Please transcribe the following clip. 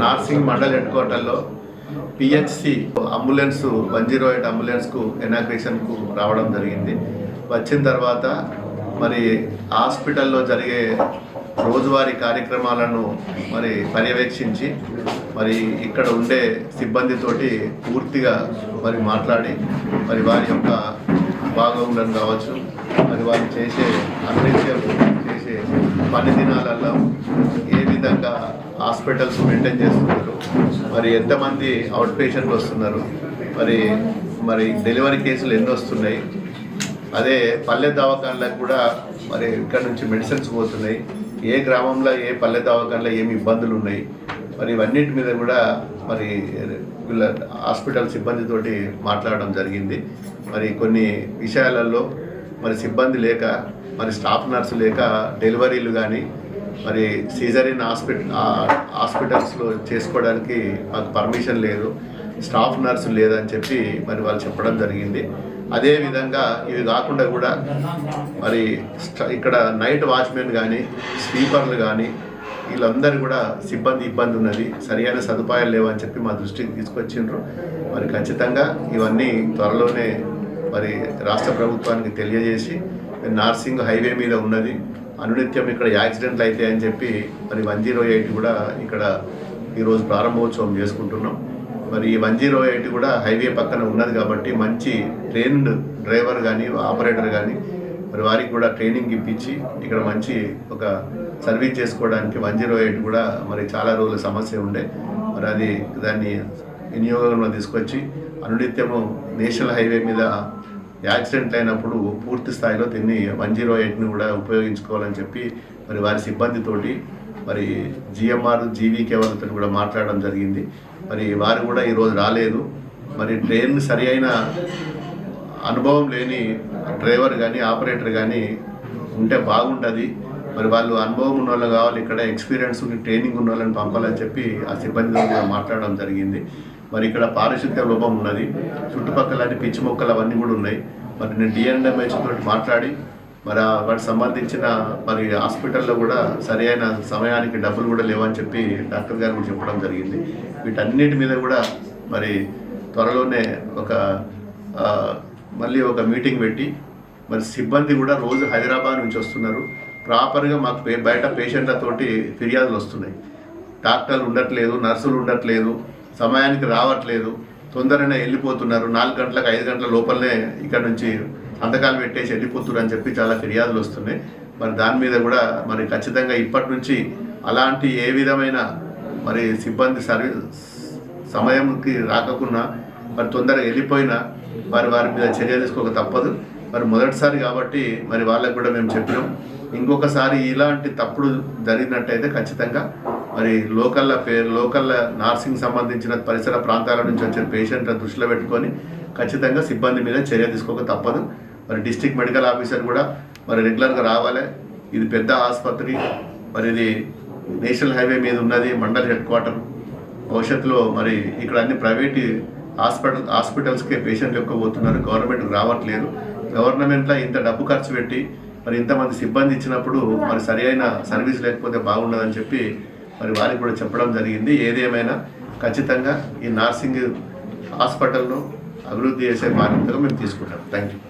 Narsingi mandal head క్వార్టర్లో PHC ambulance one zero eight అంబులెన్స్కు ఎనాగ్రేషన్కు రావడం జరిగింది. వచ్చిన తర్వాత మరి హాస్పిటల్లో జరిగే రోజువారీ కార్యక్రమాలను మరి పర్యవేక్షించి మరి ఇక్కడ ఉండే సిబ్బందితోటి పూర్తిగా మరి మాట్లాడి మరి వారి యొక్క భాగంలో కావచ్చు మరి వారు చేసే అన్నిత్యం చేసే పని దినాలలో ఏవి హాస్పిటల్స్ మెయింటైన్ చేస్తున్నారు. మరి ఎంతమంది అవుట్ పేషెంట్లు వస్తున్నారు? మరి మరి డెలివరీ కేసులు ఎన్ని వస్తున్నాయి? అదే పల్లె దవాఖానలకు కూడా మరి ఇక్కడ నుంచి మెడిసిన్స్ పోతున్నాయి. ఏ గ్రామంలో ఏ పల్లె దవాఖానలో ఏమి ఇబ్బందులు ఉన్నాయి? మరి ఇవన్నిటి మీద కూడా మరి వీళ్ళ హాస్పిటల్ సిబ్బందితోటి మాట్లాడడం జరిగింది. మరి కొన్ని విషయాలలో మరి సిబ్బంది లేక మరి స్టాఫ్ నర్సు లేక డెలివరీలు కానీ మరి సీజరిన్ హాస్పిటల్ హాస్పిటల్స్లో చేసుకోవడానికి మాకు పర్మిషన్ లేదు. స్టాఫ్ నర్సు లేదని చెప్పి మరి వాళ్ళు చెప్పడం జరిగింది. అదే విధంగా ఇవి కాకుండా కూడా మరి ఇక్కడ నైట్ వాచ్మెన్ కానీ స్వీపర్లు కానీ వీళ్ళందరూ కూడా సిబ్బంది ఇబ్బంది ఉన్నది. సరియైన సదుపాయాలు లేవని చెప్పి మా దృష్టికి తీసుకొచ్చిండ్రు. మరి ఖచ్చితంగా ఇవన్నీ త్వరలోనే మరి రాష్ట్ర ప్రభుత్వానికి తెలియజేసి నార్సింగ్ హైవే మీద ఉన్నది. అనునిత్యం ఇక్కడ యాక్సిడెంట్లు అయితే అని చెప్పి మరి వన్ జీరో ఎయిట్ కూడా ఇక్కడ ఈరోజు ప్రారంభోత్సవం చేసుకుంటున్నాం. మరి ఈ వన్ జీరో ఎయిట్ కూడా హైవే పక్కన ఉన్నది కాబట్టి మంచి ట్రైన్డ్ డ్రైవర్ కానీ ఆపరేటర్ కానీ మరి వారికి కూడా ట్రైనింగ్ ఇప్పించి ఇక్కడ మంచి ఒక సర్వీస్ చేసుకోవడానికి వన్ జీరో ఎయిట్ కూడా మరి చాలా రోజుల సమస్య ఉండే. మరి అది దాన్ని వినియోగంలో తీసుకొచ్చి అనునిత్యము నేషనల్ హైవే మీద యాక్సిడెంట్ అయినప్పుడు పూర్తి స్థాయిలో దీన్ని వన్ జీరో ఎయిట్ని కూడా ఉపయోగించుకోవాలని చెప్పి మరి వారి సిబ్బందితోటి మరి జిఎంఆర్ జీవీకే వాళ్ళతో కూడా మాట్లాడడం జరిగింది. మరి వారు కూడా ఈరోజు రాలేదు. మరి ట్రైన్ సరి అయిన అనుభవం లేని డ్రైవర్ కానీ ఆపరేటర్ కానీ ఉంటే బాగుంటుంది మరి వాళ్ళు అనుభవం ఉన్న వాళ్ళు కావాలి ఇక్కడ ఎక్స్పీరియన్స్ ఉండి ట్రైనింగ్ ఉన్న వాళ్ళని పంపాలని చెప్పి ఆ సిబ్బందితో కూడా మాట్లాడడం జరిగింది. మరి ఇక్కడ పారిశుద్ధ్య లోపం ఉన్నది. చుట్టుపక్కల అన్ని పిచ్చి మొక్కలు అవన్నీ కూడా ఉన్నాయి. మరి నేను డిఎన్ఎంహెచ్ తోటి మాట్లాడి మరి వాటికి సంబంధించిన మరి హాస్పిటల్లో కూడా సరి అయిన సమయానికి డబ్బులు కూడా లేవని చెప్పి డాక్టర్ గారు కూడా చెప్పడం జరిగింది. వీటన్నిటి మీద కూడా మరి త్వరలోనే ఒక మళ్ళీ ఒక మీటింగ్ పెట్టి మరి సిబ్బంది కూడా రోజు హైదరాబాద్ నుంచి వస్తున్నారు. ప్రాపర్గా మాకు బయట పేషెంట్లతోటి ఫిర్యాదులు వస్తున్నాయి. డాక్టర్లు ఉండట్లేదు నర్సులు ఉండట్లేదు. సమయానికి రావట్లేదు. తొందరనే వెళ్ళిపోతున్నారు. నాలుగు గంటలకు ఐదు గంటల లోపలనే ఇక్కడ నుంచి అంతకాలు పెట్టేసి వెళ్ళిపోతున్నారు అని చెప్పి చాలా ఫిర్యాదులు వస్తున్నాయి. మరి దాని మీద కూడా మరి ఖచ్చితంగా ఇప్పటి నుంచి అలాంటి ఏ విధమైన మరి సిబ్బంది సర్వీస్ సమయంకి రాకకున్నా మరి తొందరగా వెళ్ళిపోయినా వారి వారి మీద చర్య తీసుకోక తప్పదు. మరి మొదటిసారి కాబట్టి మరి వాళ్ళకు కూడా మేము చెప్పినాం. ఇంకొకసారి ఇలాంటి తప్పుడు జరిగినట్టయితే ఖచ్చితంగా మరి లోకల్ పేరు లోకల్ నర్సింగ్ సంబంధించిన పరిసర ప్రాంతాల నుంచి వచ్చే పేషెంట్ల దృష్టిలో పెట్టుకొని ఖచ్చితంగా సిబ్బంది మీద చర్య తీసుకోక తప్పదు. మరి డిస్ట్రిక్ట్ మెడికల్ ఆఫీసర్ కూడా మరి రెగ్యులర్గా రావాలి. ఇది పెద్ద ఆసుపత్రి. మరి ఇది నేషనల్ హైవే మీద ఉన్నది మండల్ హెడ్ క్వార్టర్. భవిష్యత్తులో మరి ఇక్కడ అన్ని ప్రైవేట్ హాస్పిటల్ హాస్పిటల్స్కే పేషెంట్లు ఎక్కువ పోతున్నారు. గవర్నమెంట్కి రావట్లేదు. గవర్నమెంట్లో ఇంత డబ్బు ఖర్చు పెట్టి మరి ఇంతమంది సిబ్బంది ఇచ్చినప్పుడు మరి సరి అయిన సర్వీస్ లేకపోతే బాగుండదని చెప్పి మరి వారికి కూడా చెప్పడం జరిగింది. ఏదేమైనా ఖచ్చితంగా ఈ నర్సింగ్ హాస్పిటల్ను అభివృద్ధి చేసే బాధ్యతగా మేము తీసుకుంటాం. Thank you